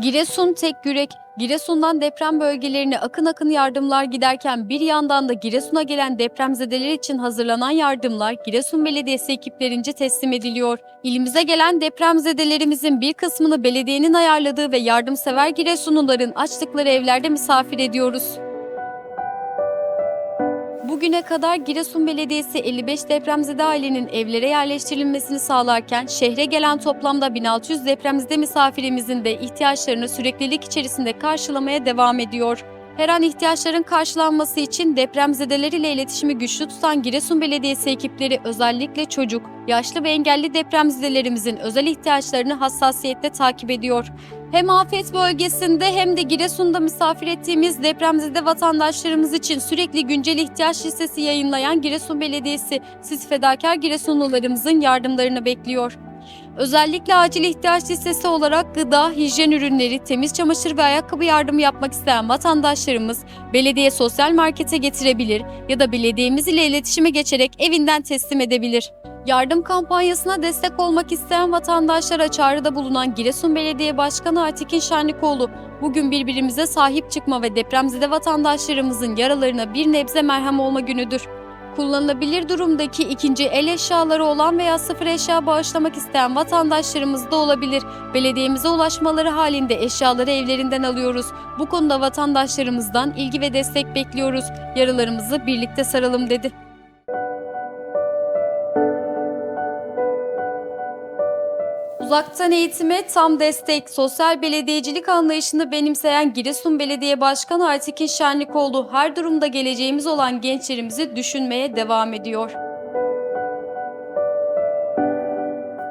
Giresun tek yürek, Giresun'dan deprem bölgelerine akın akın yardımlar giderken bir yandan da Giresun'a gelen depremzedeler için hazırlanan yardımlar Giresun Belediyesi ekiplerince teslim ediliyor. İlimize gelen depremzedelerimizin bir kısmını belediyenin ayarladığı ve yardımsever Giresunluların açtıkları evlerde misafir ediyoruz. Bugüne kadar Giresun Belediyesi 55 depremzede ailenin evlere yerleştirilmesini sağlarken şehre gelen toplamda 1600 depremzede misafirimizin de ihtiyaçlarını süreklilik içerisinde karşılamaya devam ediyor. Her an ihtiyaçların karşılanması için depremzedeler ile iletişimi güçlü tutan Giresun Belediyesi ekipleri özellikle çocuk, yaşlı ve engelli depremzedelerimizin özel ihtiyaçlarını hassasiyetle takip ediyor. Hem afet bölgesinde hem de Giresun'da misafir ettiğimiz depremzede vatandaşlarımız için sürekli güncel ihtiyaç listesi yayınlayan Giresun Belediyesi, siz fedakar Giresunlularımızın yardımlarını bekliyor. Özellikle acil ihtiyaç listesi olarak gıda, hijyen ürünleri, temiz çamaşır ve ayakkabı yardımı yapmak isteyen vatandaşlarımız belediye sosyal markete getirebilir ya da belediyemiz ile iletişime geçerek evinden teslim edebilir. Yardım kampanyasına destek olmak isteyen vatandaşlara çağrıda bulunan Giresun Belediye Başkanı Aytekin Şenlikoğlu, bugün birbirimize sahip çıkma ve depremzede vatandaşlarımızın yaralarına bir nebze merhem olma günüdür. Kullanılabilir durumdaki ikinci el eşyaları olan veya sıfır eşya bağışlamak isteyen vatandaşlarımız da olabilir. Belediyemize ulaşmaları halinde eşyaları evlerinden alıyoruz. Bu konuda vatandaşlarımızdan ilgi ve destek bekliyoruz. Yaralarımızı birlikte saralım dedi. Uzaktan eğitime tam destek, sosyal belediyecilik anlayışını benimseyen Giresun Belediye Başkanı Aytekin Şenlikoğlu her durumda geleceğimiz olan gençlerimizi düşünmeye devam ediyor.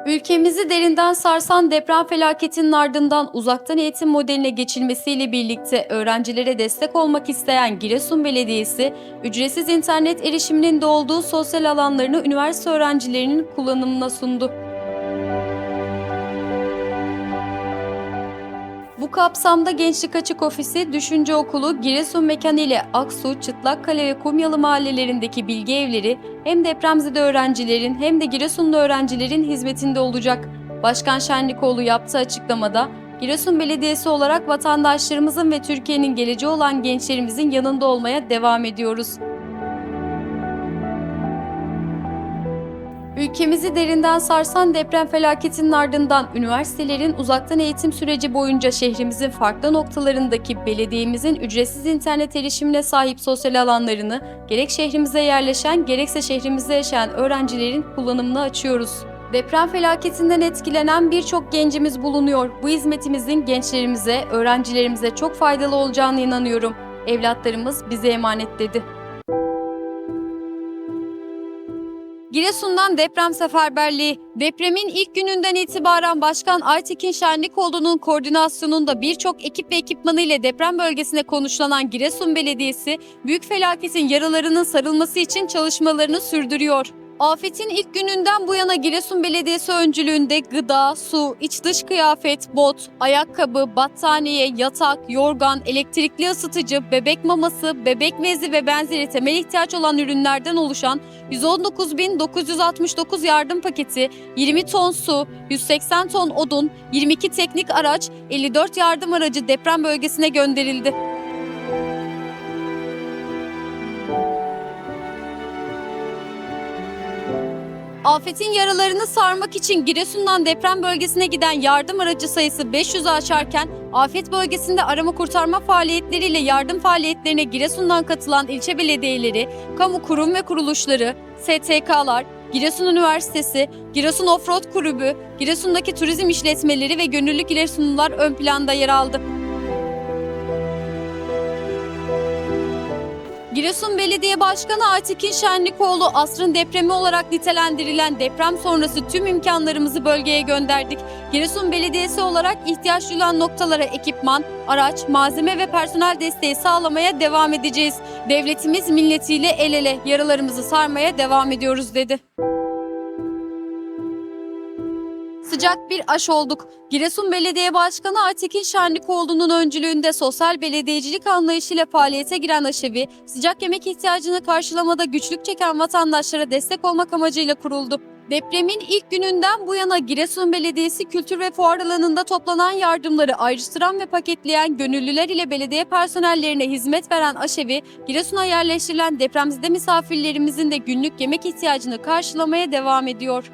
Ülkemizi derinden sarsan deprem felaketinin ardından uzaktan eğitim modeline geçilmesiyle birlikte öğrencilere destek olmak isteyen Giresun Belediyesi, ücretsiz internet erişiminin de olduğu sosyal alanlarını üniversite öğrencilerinin kullanımına sundu. Bu kapsamda Gençlik Açık Ofisi, Düşünce Okulu, Giresun Mekanı ile Aksu, Çıtlakkale ve Kumyalı mahallelerindeki bilgi evleri hem depremzede öğrencilerin hem de Giresunlu öğrencilerin hizmetinde olacak. Başkan Şenlikoğlu yaptığı açıklamada, Giresun Belediyesi olarak vatandaşlarımızın ve Türkiye'nin geleceği olan gençlerimizin yanında olmaya devam ediyoruz. Ülkemizi derinden sarsan deprem felaketinin ardından üniversitelerin uzaktan eğitim süreci boyunca şehrimizin farklı noktalarındaki belediyemizin ücretsiz internet erişimine sahip sosyal alanlarını gerek şehrimize yerleşen gerekse şehrimizde yaşayan öğrencilerin kullanımına açıyoruz. Deprem felaketinden etkilenen birçok gencimiz bulunuyor. Bu hizmetimizin gençlerimize, öğrencilerimize çok faydalı olacağına inanıyorum. Evlatlarımız bize emanet dedi. Giresun'dan deprem seferberliği. Depremin ilk gününden itibaren Başkan Aytekin Şenlikoğlu'nun koordinasyonunda birçok ekip ve ekipmanı ile deprem bölgesine konuşlanan Giresun Belediyesi, büyük felaketin yaralarının sarılması için çalışmalarını sürdürüyor. Afetin ilk gününden bu yana Giresun Belediyesi öncülüğünde gıda, su, iç dış kıyafet, bot, ayakkabı, battaniye, yatak, yorgan, elektrikli ısıtıcı, bebek maması, bebek bezi ve benzeri temel ihtiyaç olan ürünlerden oluşan 119.969 yardım paketi, 20 ton su, 180 ton odun, 22 teknik araç, 54 yardım aracı deprem bölgesine gönderildi. Afetin yaralarını sarmak için Giresun'dan deprem bölgesine giden yardım aracı sayısı 500'ü aşarken afet bölgesinde arama kurtarma faaliyetleriyle yardım faaliyetlerine Giresun'dan katılan ilçe belediyeleri, kamu kurum ve kuruluşları, STK'lar, Giresun Üniversitesi, Giresun Offroad Kulübü, Giresun'daki turizm işletmeleri ve gönüllü Giresunlular ön planda yer aldı. Giresun Belediye Başkanı Aytekin Şenlikoğlu asrın depremi olarak nitelendirilen deprem sonrası tüm imkanlarımızı bölgeye gönderdik. Giresun Belediyesi olarak ihtiyaç duyulan noktalara ekipman, araç, malzeme ve personel desteği sağlamaya devam edeceğiz. Devletimiz milletiyle el ele yaralarımızı sarmaya devam ediyoruz dedi. Sıcak bir aş olduk. Giresun Belediye Başkanı Aytekin Şenlikoğlu'nun öncülüğünde sosyal belediyecilik anlayışıyla faaliyete giren aşevi, sıcak yemek ihtiyacını karşılamada güçlük çeken vatandaşlara destek olmak amacıyla kuruldu. Depremin ilk gününden bu yana Giresun Belediyesi Kültür ve Fuar alanında toplanan yardımları ayrıştıran ve paketleyen gönüllüler ile belediye personellerine hizmet veren aşevi, Giresun'a yerleştirilen depremzede misafirlerimizin de günlük yemek ihtiyacını karşılamaya devam ediyor.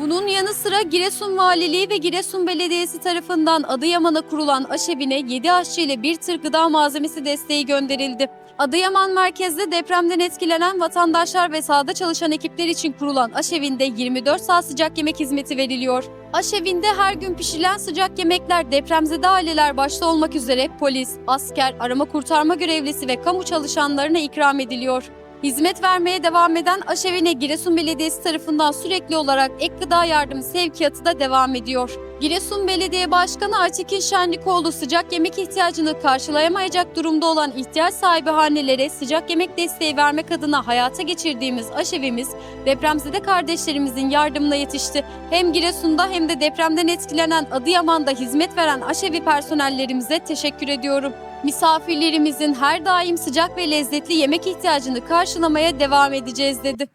Bunun yanı sıra Giresun Valiliği ve Giresun Belediyesi tarafından Adıyaman'a kurulan aşevine 7 aşçı ile bir tır gıda malzemesi desteği gönderildi. Adıyaman merkezde depremden etkilenen vatandaşlar ve sahada çalışan ekipler için kurulan aşevinde 24 saat sıcak yemek hizmeti veriliyor. Aşevinde her gün pişirilen sıcak yemekler depremzede aileler başta olmak üzere polis, asker, arama kurtarma görevlisi ve kamu çalışanlarına ikram ediliyor. Hizmet vermeye devam eden Aşevine Giresun Belediyesi tarafından sürekli olarak ek gıda yardımı sevkiyatı da devam ediyor. Giresun Belediye Başkanı Aytekin Şenlikoğlu sıcak yemek ihtiyacını karşılayamayacak durumda olan ihtiyaç sahibi hanelere sıcak yemek desteği vermek adına hayata geçirdiğimiz aşevimiz depremzede kardeşlerimizin yardımına yetişti. Hem Giresun'da hem de depremden etkilenen Adıyaman'da hizmet veren aşevi personellerimize teşekkür ediyorum. Misafirlerimizin her daim sıcak ve lezzetli yemek ihtiyacını karşılamaya devam edeceğiz dedi.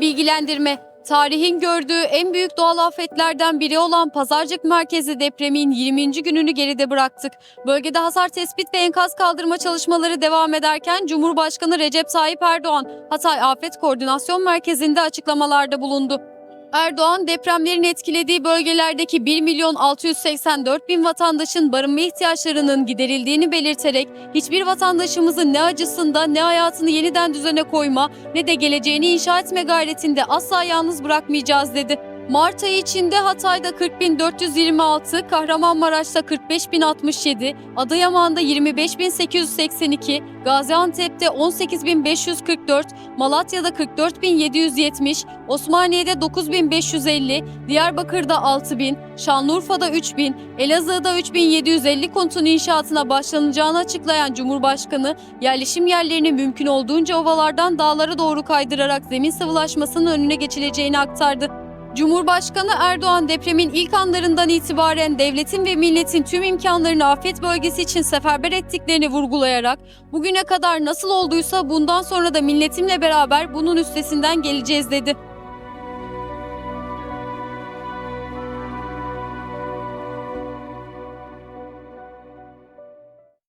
Bilgilendirme Tarihin gördüğü en büyük doğal afetlerden biri olan Pazarcık merkezi depremin 20. gününü geride bıraktık. Bölgede hasar tespit ve enkaz kaldırma çalışmaları devam ederken Cumhurbaşkanı Recep Tayyip Erdoğan Hatay Afet Koordinasyon Merkezi'nde açıklamalarda bulundu. Erdoğan depremlerin etkilediği bölgelerdeki 1 milyon 684 bin vatandaşın barınma ihtiyaçlarının giderildiğini belirterek hiçbir vatandaşımızın ne acısında ne hayatını yeniden düzene koyma ne de geleceğini inşa etme gayretinde asla yalnız bırakmayacağız dedi. Mart ayı içinde Hatay'da 40.426, Kahramanmaraş'ta 45.067, Adıyaman'da 25.882, Gaziantep'te 18.544, Malatya'da 44.770, Osmaniye'de 9.550, Diyarbakır'da 6.000, Şanlıurfa'da 3.000, Elazığ'da 3.750 konutun inşaatına başlanacağını açıklayan Cumhurbaşkanı, yerleşim yerlerini mümkün olduğunca ovalardan dağlara doğru kaydırarak zemin sıvılaşmasının önüne geçileceğini aktardı. Cumhurbaşkanı Erdoğan depremin ilk anlarından itibaren devletin ve milletin tüm imkanlarını afet bölgesi için seferber ettiklerini vurgulayarak bugüne kadar nasıl olduysa bundan sonra da milletimle beraber bunun üstesinden geleceğiz dedi.